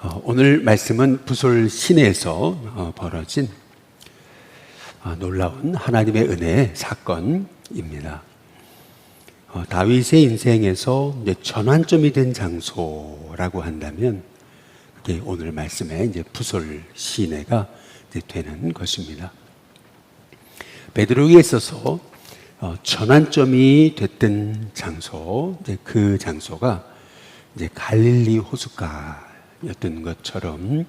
어, 오늘 말씀은 부솔 시내에서 어, 벌어진 어, 놀라운 하나님의 은혜의 사건입니다. 어, 다윗의 인생에서 전환점이 된 장소라고 한다면 그게 오늘 말씀의 부솔 시내가 되는 것입니다. 베드로에게 있어서 어, 전환점이 됐던 장소, 그 장소가 갈릴리 호숫가 였던 것처럼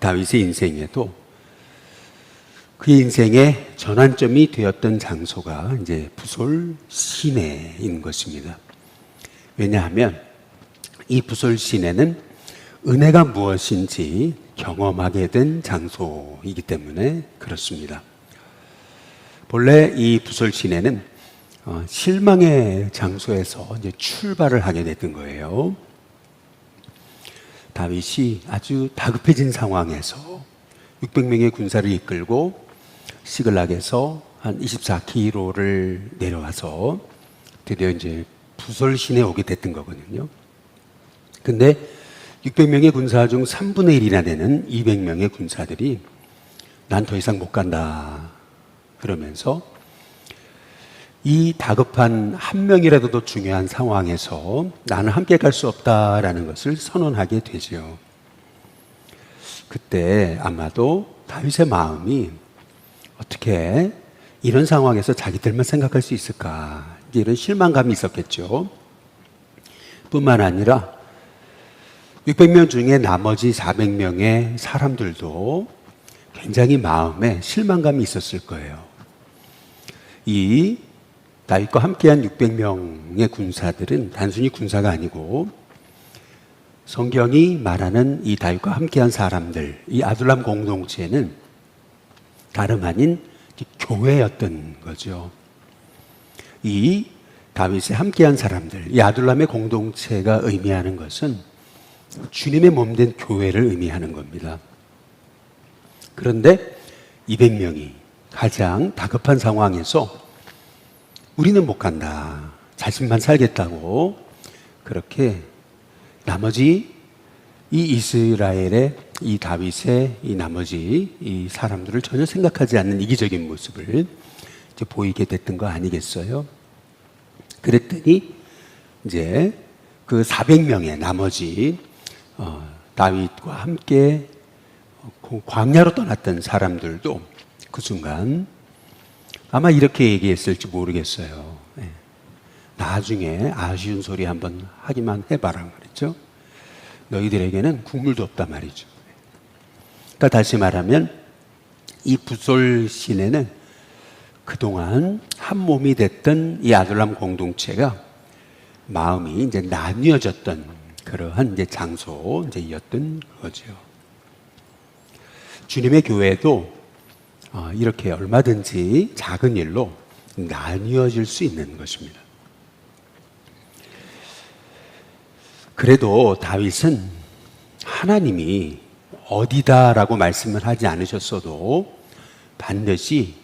다윗의 인생에도 그의 인생의 전환점이 되었던 장소가 이제 부솔 시내인 것입니다. 왜냐하면 이 부솔 시내는 은혜가 무엇인지 경험하게 된 장소이기 때문에 그렇습니다. 본래 이 부솔 시내는 어, 실망의 장소에서 이제 출발을 하게 됐던 거예요. 다윗이 아주 다급해진 상황에서 600명의 군사를 이끌고 시글락에서 한 24km를 내려와서 드디어 이제 부솔 시내에 오게 됐던 거거든요. 근데 600명의 군사 중 3분의 1이나 되는 200명의 군사들이 난 더 이상 못 간다. 그러면서 이 다급한 한 명이라도 더 중요한 상황에서 나는 함께 갈 수 없다라는 것을 선언하게 되죠. 그때 아마도 다윗의 마음이 어떻게 이런 상황에서 자기들만 생각할 수 있을까 이런 실망감이 있었겠죠. 뿐만 아니라 600명 중에 나머지 400명의 사람들도 굉장히 마음에 실망감이 있었을 거예요. 이 다윗과 함께한 600명의 군사들은 단순히 군사가 아니고 성경이 말하는 이 다윗과 함께한 사람들, 이 아둘람 공동체는 다름 아닌 교회였던 거죠. 이 다윗에 함께한 사람들, 이 아둘람의 공동체가 의미하는 것은 주님의 몸 된 교회를 의미하는 겁니다. 그런데 200명이 가장 다급한 상황에서 우리는 못 간다. 자신만 살겠다고 그렇게 나머지 이 이스라엘의 이 다윗의 이 나머지 이 사람들을 전혀 생각하지 않는 이기적인 모습을 이제 보이게 됐던 거 아니겠어요? 그랬더니 이제 그 400명의 나머지 어, 다윗과 함께 광야로 떠났던 사람들도 그 순간 아마 이렇게 얘기했을지 모르겠어요. 네. 나중에 아쉬운 소리 한번 하기만 해봐라 말이죠. 너희들에게는 국물도 없단 말이죠. 그러니까 다시 말하면 이 부솔 시내는 그동안 한 몸이 됐던 이 아들람 공동체가 마음이 이제 나뉘어졌던 그러한 이제 장소 이제였던 거죠. 주님의 교회도 어, 이렇게 얼마든지 작은 일로 나뉘어질 수 있는 것입니다. 그래도 다윗은 하나님이 어디다라고 말씀을 하지 않으셨어도 반드시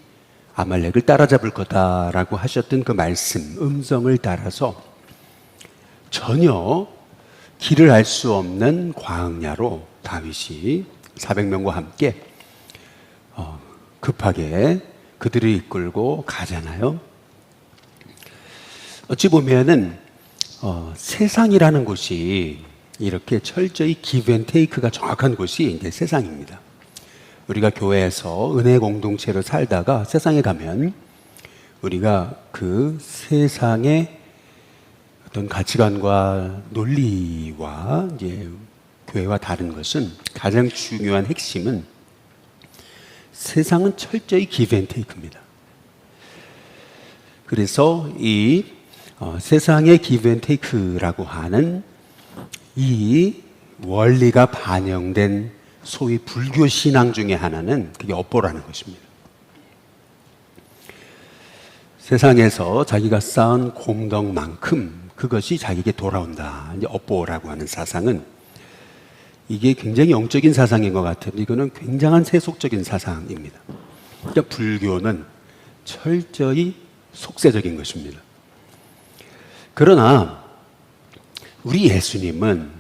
아말렉을 따라잡을 거다라고 하셨던 그 말씀, 음성을 따라서 전혀 길을 알 수 없는 광야로 다윗이 400명과 함께 어, 급하게 그들을 이끌고 가잖아요. 어찌 보면은 어, 세상이라는 곳이 이렇게 철저히 기브앤테이크가 정확한 곳이 이제 세상입니다. 우리가 교회에서 은혜 공동체로 살다가 세상에 가면 우리가 그 세상의 어떤 가치관과 논리와 이제 교회와 다른 것은 가장 중요한 핵심은 세상은 철저히 기브앤테이크입니다. 그래서 이 어, 세상의 기브앤테이크라고 하는 이 원리가 반영된 소위 불교 신앙 중에 하나는 그게 업보라는 것입니다. 세상에서 자기가 쌓은 공덕만큼 그것이 자기에게 돌아온다. 이제 업보라고 하는 사상은 이게 굉장히 영적인 사상인 것 같아요. 이거는 굉장한 세속적인 사상입니다. 그러니까 불교는 철저히 속세적인 것입니다. 그러나 우리 예수님은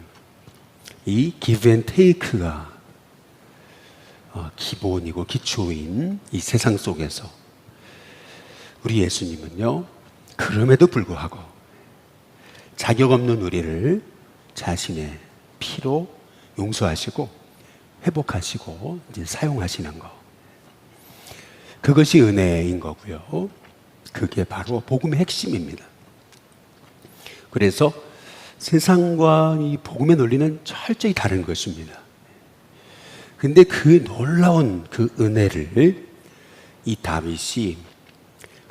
이 give and take가 어, 기본이고 기초인 이 세상 속에서 우리 예수님은요, 그럼에도 불구하고 자격 없는 우리를 자신의 피로 용서하시고 회복하시고 이제 사용하시는 거. 그것이 은혜인 거고요. 그게 바로 복음의 핵심입니다. 그래서 세상과 이 복음의 논리는 철저히 다른 것입니다. 근데 그 놀라운 그 은혜를 이 다윗이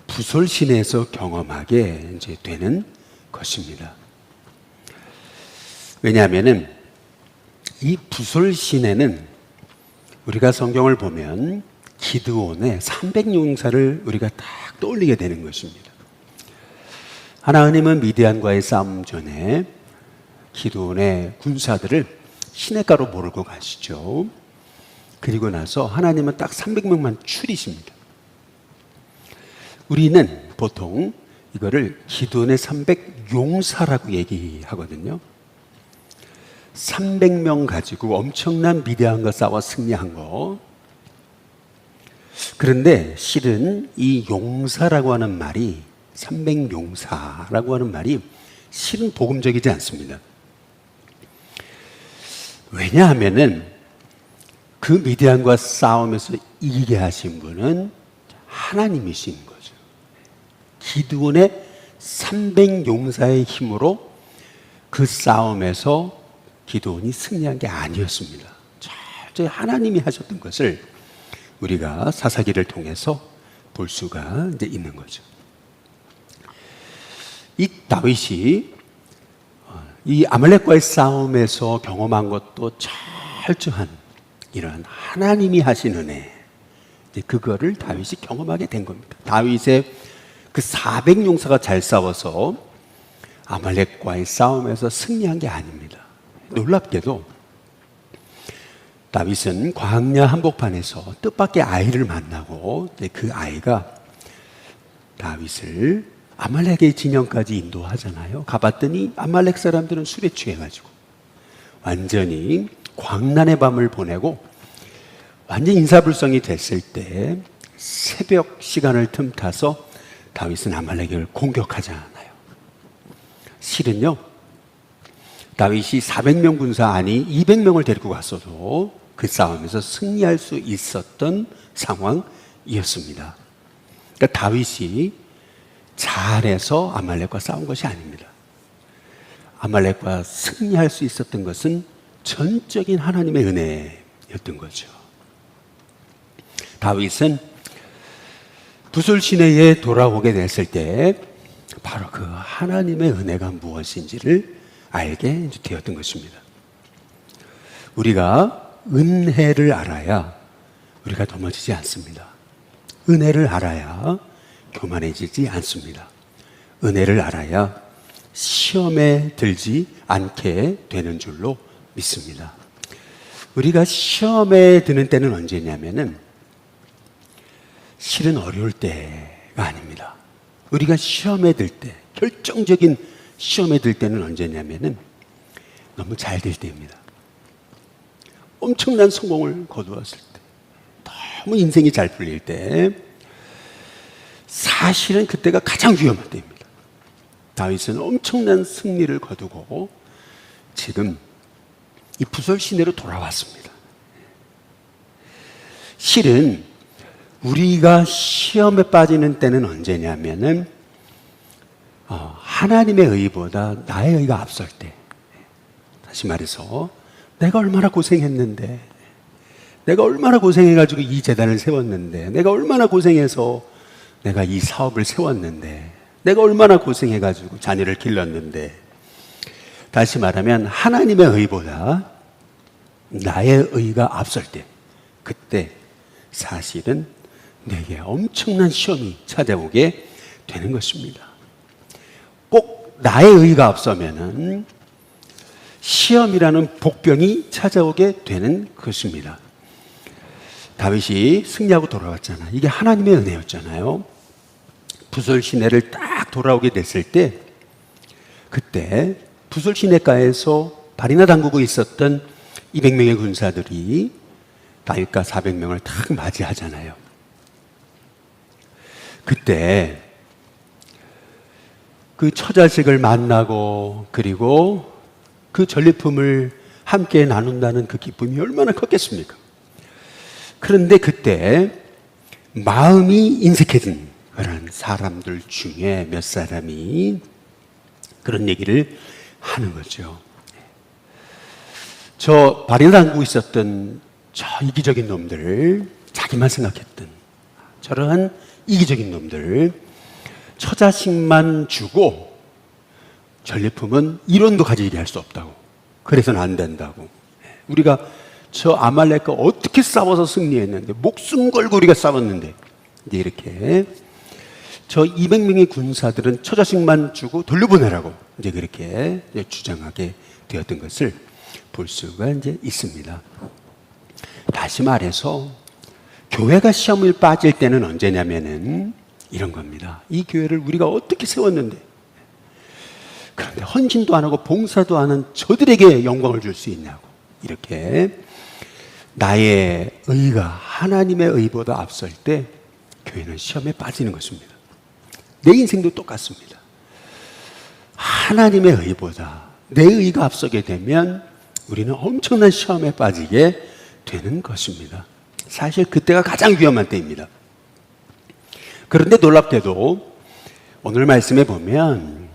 부솔신에서 경험하게 이제 되는 것입니다. 왜냐하면은 이 부솔신에는 우리가 성경을 보면 기드온의 300용사를 우리가 딱 떠올리게 되는 것입니다. 하나님은 미디안과의 싸움 전에 기드온의 군사들을 시냇가로 몰고 가시죠. 그리고 나서 하나님은 딱 300명만 추리십니다. 우리는 보통 이거를 기도원의 300 용사라고 얘기하거든요. 300명 가지고 엄청난 미대한과 싸워 승리한 거. 그런데 실은 이 용사라고 하는 말이 300용사라고 하는 말이 실은 복음적이지 않습니다. 왜냐하면은 그 미디안과 싸우면서 이기게 하신 분은 하나님이신 거죠. 기드온의 300용사의 힘으로 그 싸움에서 기드온이 승리한 게 아니었습니다. 철저히 하나님이 하셨던 것을 우리가 사사기를 통해서 볼 수가 이제 있는 거죠. 이 다윗이 어, 이 아말렉과의 싸움에서 경험한 것도 철저한 이런 하나님이 하신 은혜, 그거를 다윗이 경험하게 된 겁니다. 다윗의 그 400용사가 잘 싸워서 아말렉과의 싸움에서 승리한 게 아닙니다. 놀랍게도 다윗은 광야 한복판에서 뜻밖의 아이를 만나고 그 아이가 다윗을 아말렉의 진영까지 인도하잖아요. 가봤더니 아말렉 사람들은 술에 취해가지고 완전히 광란의 밤을 보내고 완전 인사불성이 됐을 때 새벽 시간을 틈타서 다윗은 아말렉을 공격하잖아요. 실은요, 다윗이 400명 군사 아니 200명을 데리고 갔어도 그 싸움에서 승리할 수 있었던 상황이었습니다. 그러니까 다윗이 잘해서 아말렉과 싸운 것이 아닙니다. 아말렉과 승리할 수 있었던 것은 전적인 하나님의 은혜였던 거죠. 다윗은 부술 시내에 돌아오게 됐을 때 바로 그 하나님의 은혜가 무엇인지를 알게 되었던 것입니다. 우리가 은혜를 알아야 우리가 넘어지지 않습니다. 은혜를 알아야 교만해지지 않습니다. 은혜를 알아야 시험에 들지 않게 되는 줄로 믿습니다. 우리가 시험에 드는 때는 언제냐면은 실은 어려울 때가 아닙니다. 우리가 시험에 들 때, 결정적인 시험에 들 때는 언제냐면은 너무 잘 될 때입니다. 엄청난 성공을 거두었을 때, 너무 인생이 잘 풀릴 때, 사실은 그때가 가장 위험한 때입니다. 다윗은 엄청난 승리를 거두고 지금 이 부설 시내로 돌아왔습니다. 실은 우리가 시험에 빠지는 때는 언제냐면은 어, 하나님의 의보다 나의 의가 앞설 때. 다시 말해서 내가 얼마나 고생했는데, 내가 얼마나 고생해가지고 이 재단을 세웠는데, 내가 얼마나 고생해서 내가 이 사업을 세웠는데, 내가 얼마나 고생해가지고 자녀를 길렀는데, 다시 말하면 하나님의 의보다 나의 의가 앞설 때, 그때 사실은 내게 엄청난 시험이 찾아오게 되는 것입니다. 꼭 나의 의가 앞서면은 시험이라는 복병이 찾아오게 되는 것입니다. 다윗이 승리하고 돌아왔잖아. 이게 하나님의 은혜였잖아요. 부설 시내를 딱 돌아오게 됐을 때, 그때 부설 시내가에서 발이나 담그고 있었던 200명의 군사들이 다윗과 400명을 탁 맞이하잖아요. 그때 그 처자식을 만나고 그리고 그 전리품을 함께 나눈다는 그 기쁨이 얼마나 컸겠습니까? 그런데 그때 마음이 인색해진 그런 사람들 중에 몇 사람이 그런 얘기를 하는 거죠. 저 발이 담고 있었던 저 이기적인 놈들, 자기만 생각했던 저러한 이기적인 놈들, 처자식만 주고 전리품은 이론도 가지게 할 수 없다고. 그래서는 안 된다고. 우리가 저 아말렉과 어떻게 싸워서 승리했는데 목숨 걸고 우리가 싸웠는데 이렇게 저 200명의 군사들은 처자식만 주고 돌려보내라고 이제 그렇게 주장하게 되었던 것을 볼 수가 이제 있습니다. 다시 말해서 교회가 시험을 빠질 때는 언제냐면은 이런 겁니다. 이 교회를 우리가 어떻게 세웠는데 그런데 헌신도 안 하고 봉사도 하는 저들에게 영광을 줄 수 있냐고 이렇게 나의 의가 하나님의 의보다 앞설 때 교회는 시험에 빠지는 것입니다. 내 인생도 똑같습니다. 하나님의 의보다 내 의가 앞서게 되면 우리는 엄청난 시험에 빠지게 되는 것입니다. 사실 그때가 가장 위험한 때입니다. 그런데 놀랍게도 오늘 말씀에 보면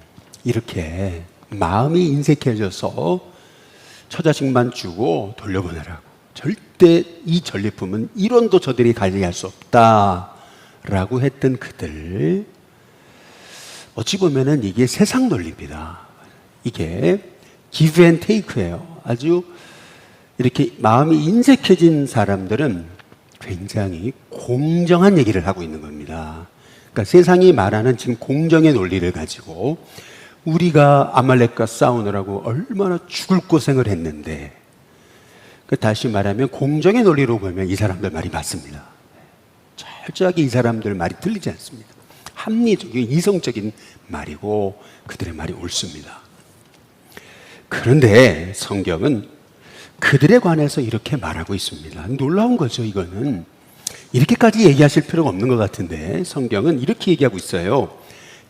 이렇게 마음이 인색해져서 처자식만 주고 돌려보내라고. 절대 이 전리품은 이론도 저들이 관리할 수 없다 라고 했던 그들. 어찌 보면은 이게 세상 논리입니다. 이게 give and take예요. 아주 이렇게 마음이 인색해진 사람들은 굉장히 공정한 얘기를 하고 있는 겁니다. 그러니까 세상이 말하는 지금 공정의 논리를 가지고 우리가 아말렉과 싸우느라고 얼마나 죽을 고생을 했는데 그 다시 말하면 공정의 논리로 보면 이 사람들 말이 맞습니다. 철저하게 이 사람들 말이 틀리지 않습니다. 합리적인 이성적인 말이고 그들의 말이 옳습니다. 그런데 성경은 그들에 관해서 이렇게 말하고 있습니다. 놀라운 거죠, 이거는. 이렇게까지 얘기하실 필요가 없는 것 같은데 성경은 이렇게 얘기하고 있어요.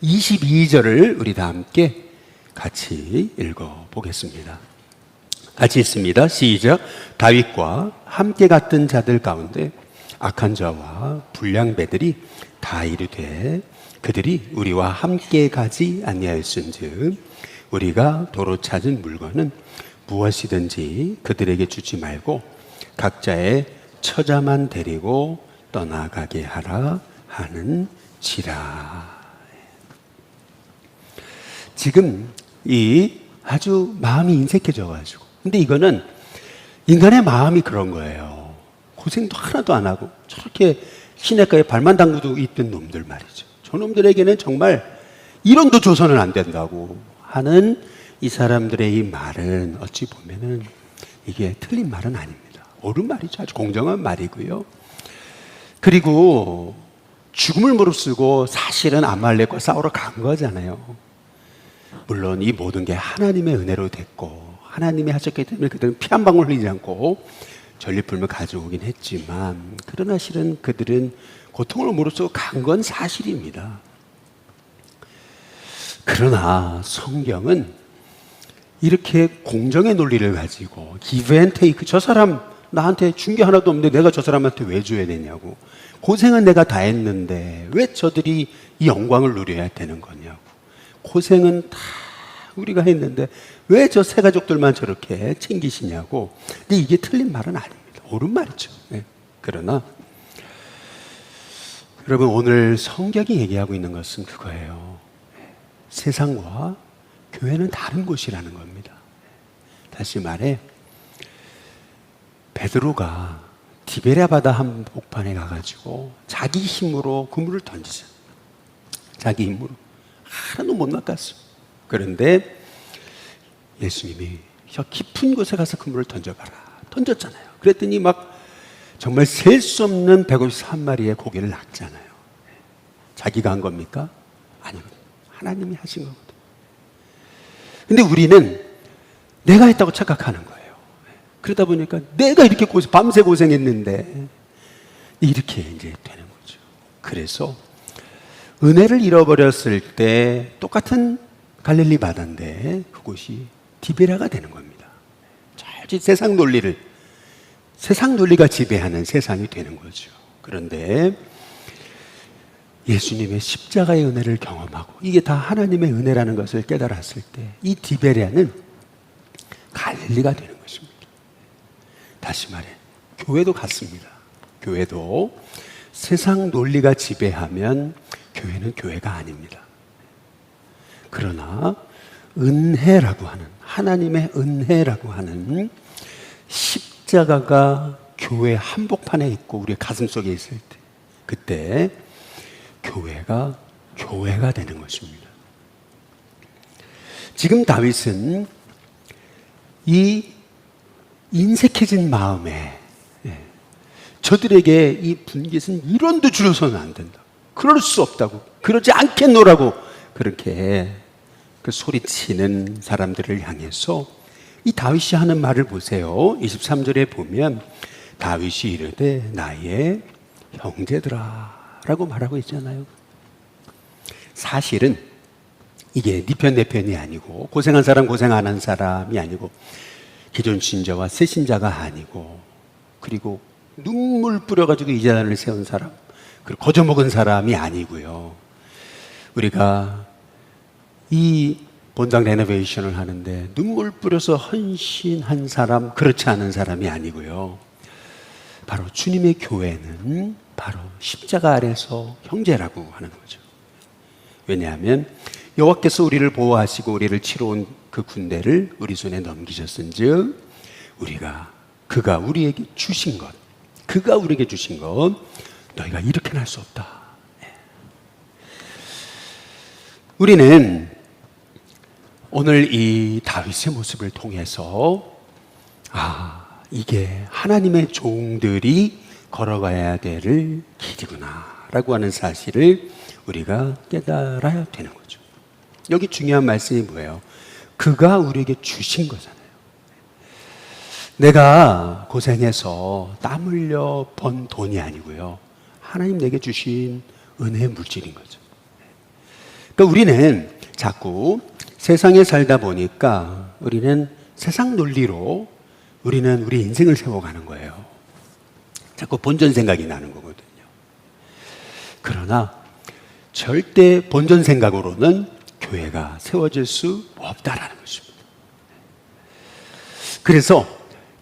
22절을 우리 다 함께 같이 읽어 보겠습니다. 같이 있습니다. 시작. 다윗과 함께 갔던 자들 가운데 악한 자와 불량배들이 다 이르되 그들이 우리와 함께 가지 아니하였은즉 우리가 도로 찾은 물건은 무엇이든지 그들에게 주지 말고 각자의 처자만 데리고 떠나가게 하라 하는 지라. 지금 이 아주 마음이 인색해져 가지고. 근데 이거는 인간의 마음이 그런 거예요. 고생도 하나도 안 하고 저렇게 시냇가에 발만 담그고 있던 놈들 말이죠. 저 놈들에게는 정말 이론도 줘서는 안 된다고 하는 이 사람들의 이 말은 어찌 보면은 이게 틀린 말은 아닙니다. 옳은 말이죠. 아주 공정한 말이고요. 그리고 죽음을 무릅쓰고 사실은 아말렉과 싸우러 간 거잖아요. 물론 이 모든 게 하나님의 은혜로 됐고 하나님이 하셨기 때문에 그들은 피 한 방울 흘리지 않고 전리품을 가져오긴 했지만 그러나 실은 그들은 고통을 무릅쓰고 간 건 사실입니다. 그러나 성경은 이렇게 공정의 논리를 가지고 give and take 저 사람 나한테 준 게 하나도 없는데 내가 저 사람한테 왜 줘야 되냐고. 고생은 내가 다 했는데 왜 저들이 이 영광을 누려야 되는 거냐고. 고생은 다 우리가 했는데 왜 저 세 가족들만 저렇게 챙기시냐고. 근데 이게 틀린 말은 아닙니다. 옳은 말이죠. 네. 그러나 여러분 오늘 성경이 얘기하고 있는 것은 그거예요. 세상과 교회는 다른 곳이라는 겁니다. 다시 말해 베드로가 디베랴 바다 한복판에 가가지고 자기 힘으로 그물을 던지죠. 자기 힘으로 하나도 못 낚았어. 그런데 예수님이 저 깊은 곳에 가서 그물을 던져봐라. 던졌잖아요. 그랬더니 막 정말 셀 수 없는 153마리의 고기를 낚잖아요. 자기가 한 겁니까? 아니거든요. 하나님이 하신 거거든요. 근데 우리는 내가 했다고 착각하는 거예요. 그러다 보니까 내가 이렇게 고생, 밤새 고생했는데 이렇게 이제 되는 거죠. 그래서 은혜를 잃어버렸을 때 똑같은 갈릴리 바다인데 그곳이 디베라가 되는 겁니다. 잘 세상 논리를 세상 논리가 지배하는 세상이 되는 거죠. 그런데 예수님의 십자가의 은혜를 경험하고 이게 다 하나님의 은혜라는 것을 깨달았을 때 이 디베리아는 갈릴리가 되는 것입니다. 다시 말해 교회도 같습니다. 교회도 세상 논리가 지배하면 교회는 교회가 아닙니다. 그러나 은혜라고 하는 하나님의 은혜라고 하는 십자가가 교회 한복판에 있고 우리 가슴 속에 있을 때 그때 교회가 교회가 되는 것입니다. 지금 다윗은 이 인색해진 마음에 예, 저들에게 이 분깃은 이론도 줄여서는 안 된다. 그럴 수 없다고. 그러지 않겠노라고 그렇게 그 소리치는 사람들을 향해서 이 다윗이 하는 말을 보세요. 23절에 보면 다윗이 이르되 나의 형제들아 라고 말하고 있잖아요. 사실은 이게 네 편 내 편이 아니고 고생한 사람 고생 안 한 사람이 아니고 기존 신자와 새 신자가 아니고 그리고 눈물 뿌려가지고 이 재단을 세운 사람 그리고 거저먹은 사람이 아니고요. 우리가 이 본당 레노베이션을 하는데 눈물 뿌려서 헌신한 사람 그렇지 않은 사람이 아니고요. 바로 주님의 교회는 바로 십자가 아래서 형제라고 하는 거죠. 왜냐하면 여호와께서 우리를 보호하시고 우리를 치러 온 그 군대를 우리 손에 넘기셨은즉 우리가 그가 우리에게 주신 것, 그가 우리에게 주신 것 너희가 이렇게 날수 없다. 예. 우리는 오늘 이 다윗의 모습을 통해서 아 이게 하나님의 종들이 걸어가야 될 길이구나라고 하는 사실을 우리가 깨달아야 되는 거죠. 여기 중요한 말씀이 뭐예요? 그가 우리에게 주신 거잖아요. 내가 고생해서 땀 흘려 번 돈이 아니고요. 하나님 내게 주신 은혜의 물질인 거죠. 그러니까 우리는 자꾸 세상에 살다 보니까 우리는 세상 논리로 우리는 우리 인생을 세워가는 거예요. 자꾸 본전 생각이 나는 거거든요. 그러나 절대 본전 생각으로는 교회가 세워질 수 없다라는 것입니다. 그래서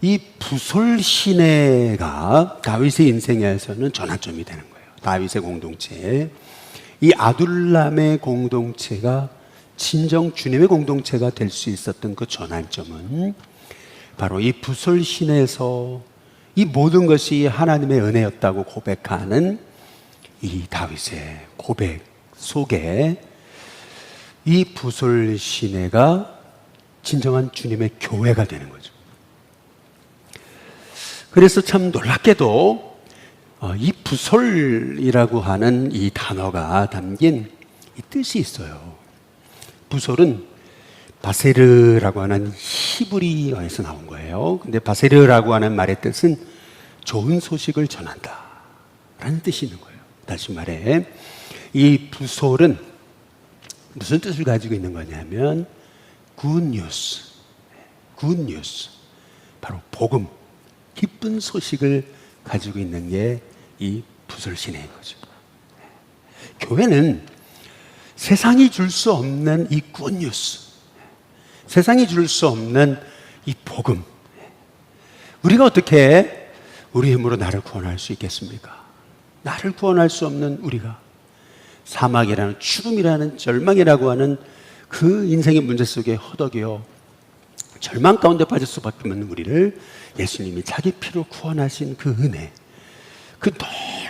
이 부솔 시내가 다윗의 인생에서는 전환점이 되는 거예요. 다윗의 공동체. 이 아둘람의 공동체가 진정 주님의 공동체가 될 수 있었던 그 전환점은 바로 이 부솔 시내에서 이 모든 것이 하나님의 은혜였다고 고백하는 이 다윗의 고백 속에 이 부솔 시내가 진정한 주님의 교회가 되는 거죠. 그래서 참 놀랍게도 어, 이 부솔이라고 하는 이 단어가 담긴 이 뜻이 있어요. 부솔은 바세르라고 하는 히브리어에서 나온 거예요. 근데 바세르라고 하는 말의 뜻은 좋은 소식을 전한다. 라는 뜻이 있는 거예요. 다시 말해, 이 부솔은 무슨 뜻을 가지고 있는 거냐면, good news. good news. 바로 복음, 기쁜 소식을 가지고 있는 게 이 부설 시내인 거죠. 교회는 세상이 줄 수 없는 이 굿뉴스, 세상이 줄 수 없는 이 복음, 우리가 어떻게 우리 힘으로 나를 구원할 수 있겠습니까? 나를 구원할 수 없는 우리가 사막이라는 죽음이라는 절망이라고 하는 그 인생의 문제 속에 허덕여 절망 가운데 빠질 수밖에 없는 우리를 예수님이 자기 피로 구원하신 그 은혜, 그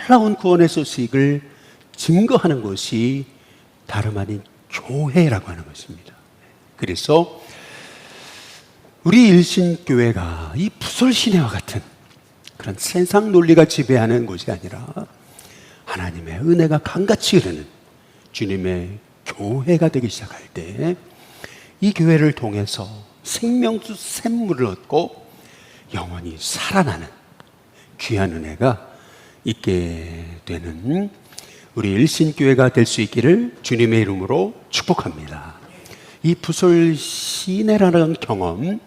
놀라운 구원의 소식을 증거하는 것이 다름 아닌 교회라고 하는 것입니다. 그래서 우리 일신교회가 이 부설시내와 같은 그런 세상 논리가 지배하는 곳이 아니라 하나님의 은혜가 강같이 흐르는 주님의 교회가 되기 시작할 때 이 교회를 통해서 생명수 샘물을 얻고 영원히 살아나는 귀한 은혜가 있게 되는 우리 일신교회가 될 수 있기를 주님의 이름으로 축복합니다. 이 부설 시내라는 경험,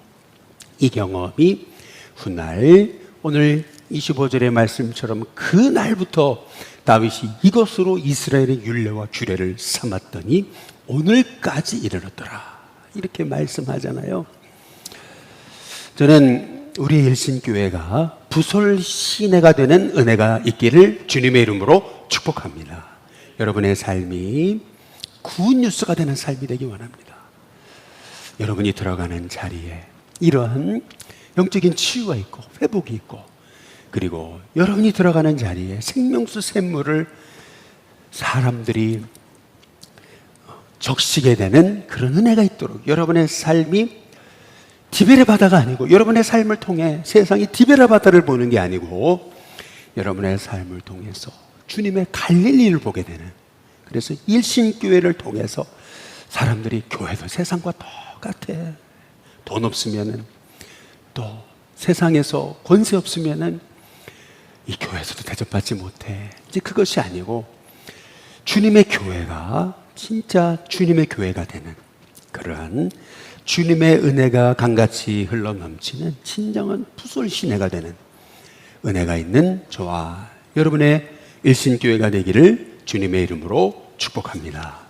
이 경험이 훗날 오늘 25절의 말씀처럼 그 날부터 다윗이 이것으로 이스라엘의 율례와 규례를 삼았더니 오늘까지 이르렀더라. 이렇게 말씀하잖아요. 저는 우리 일신교회가 부설 시내가 되는 은혜가 있기를 주님의 이름으로 축복합니다. 여러분의 삶이 굿뉴스가 되는 삶이 되기 원합니다. 여러분이 들어가는 자리에 이러한 영적인 치유가 있고 회복이 있고 그리고 여러분이 들어가는 자리에 생명수 샘물을 사람들이 적시게 되는 그런 은혜가 있도록 여러분의 삶이 디베레 바다가 아니고 여러분의 삶을 통해 세상이 디베레 바다를 보는 게 아니고 여러분의 삶을 통해서 주님의 갈릴리를 보게 되는 그래서 일신교회를 통해서 사람들이 교회도 세상과 똑같아 돈 없으면은 또 세상에서 권세 없으면은 이 교회에서도 대접받지 못해 이제 그것이 아니고 주님의 교회가 진짜 주님의 교회가 되는 그러한 주님의 은혜가 강같이 흘러 넘치는 진정한 푸솔 시내가 되는 은혜가 있는 저와 여러분의 일신교회가 되기를 주님의 이름으로 축복합니다.